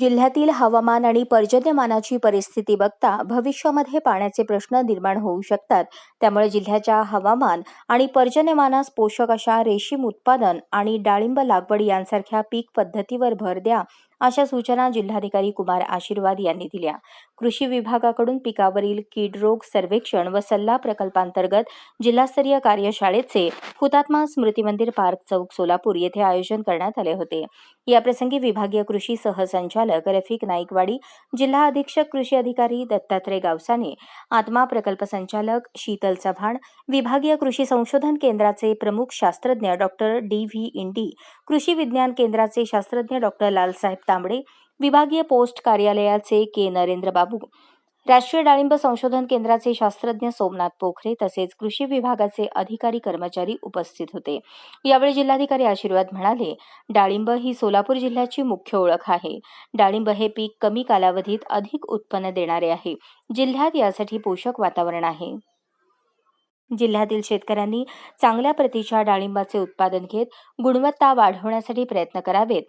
जिल्ह्यातील हवामान आणि पर्जन्यमानाची परिस्थिती बघता भविष्यामध्ये पाण्याचे प्रश्न निर्माण होऊ शकतात. त्यामुळे जिल्ह्याच्या हवामान आणि पर्जन्यमानास पोषक अशा रेशीम उत्पादन आणि डाळिंब लागवड यांसारख्या पीक पद्धतीवर भर द्या. अशा सूचना जिल्हाधिकारी कुमार आशीर्वाद यांनी दिल्या. कृषी विभागाकडून पिकावरील कीड रोग सर्वेक्षण व सल्ला प्रकल्पांतर्गत जिल्हास्तरीय कार्यशाळेचे हुतात्मा स्मृती मंदिर पार्क चौक सोलापूर येथे आयोजन करण्यात आले होते. याप्रसंगी विभागीय कृषी सहसंचालक रफिक नाईकवाडी जिल्हा अधीक्षक कृषी अधिकारी दत्तात्रय गावसाने आत्मा प्रकल्प संचालक शीतल चव्हाण विभागीय कृषी संशोधन केंद्राचे प्रमुख शास्त्रज्ञ डॉक्टर डी व्ही इंडी कृषी विज्ञान केंद्राचे शास्त्रज्ञ डॉक्टर लालसाहेब तांबडे विभागीय पोस्ट कार्यालयाचे के. नरेंद्र बाबू राष्ट्रीय डाळिंब संशोधन केंद्राचे शास्त्रज्ञ सोमनाथ पोखरे तसेच कृषी विभागाचे अधिकारी कर्मचारी उपस्थित होते. यावेळी जिल्हाधिकारी आशीर्वाद म्हणाले डाळिंब ही सोलापूर जिल्ह्याची मुख्य ओळख आहे. डाळिंब हे पीक कमी कालावधीत अधिक उत्पन्न देणारे आहे. जिल्ह्यात यासाठी पोषक वातावरण आहे. जिल्ह्यातील शेतकऱ्यांनी चांगल्या प्रतीच्या डाळिंबाचे उत्पादन घेत गुणवत्ता वाढवण्यासाठी प्रयत्न करावेत.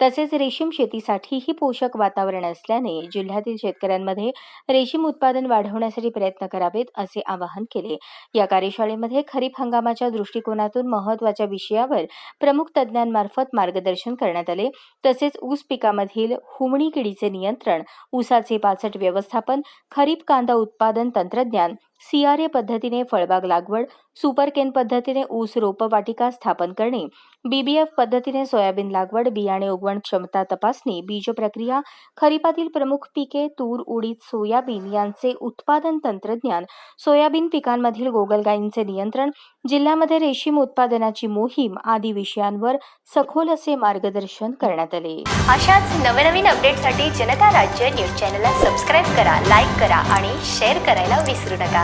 तसेच रेशीम शेतीसाठीही पोषक वातावरण असल्याने जिल्ह्यातील शेतकऱ्यांमध्ये रेशीम उत्पादन वाढवण्यासाठी प्रयत्न करावेत असे आवाहन केले. या कार्यशाळेमध्ये खरीप हंगामाच्या दृष्टिकोनातून महत्त्वाच्या विषयावर प्रमुख तज्ज्ञांमार्फत मार्गदर्शन करण्यात आले. तसेच ऊस पिकामधील हुमणी किडीचे नियंत्रण ऊसाचे पाचट व्यवस्थापन खरीप कांदा उत्पादन तंत्रज्ञान सीआरए पद्धतीने फळबाग लागवड सुपरकेन पद्धतीने ऊस रोपवाटिका स्थापन करणे बीबीएफ पद्धतीने सोयाबीन लागवड बियाणे उगवण क्षमता तपासणी बीज प्रक्रिया खरीपातील प्रमुख पिके तूर उडीद सोयाबीन यांचे उत्पादन तंत्रज्ञान सोयाबीन पिकांमधील गोगलगायींचे नियंत्रण जिल्ह्यामध्ये रेशीम उत्पादनाची मोहीम आदी विषयांवर सखोल असे मार्गदर्शन करण्यात आले. अशाच नवनवीन अपडेटसाठी जनता राज्य न्यूज चॅनलला सबस्क्राईब करा लाईक करा आणि शेअर करायला विसरू नका.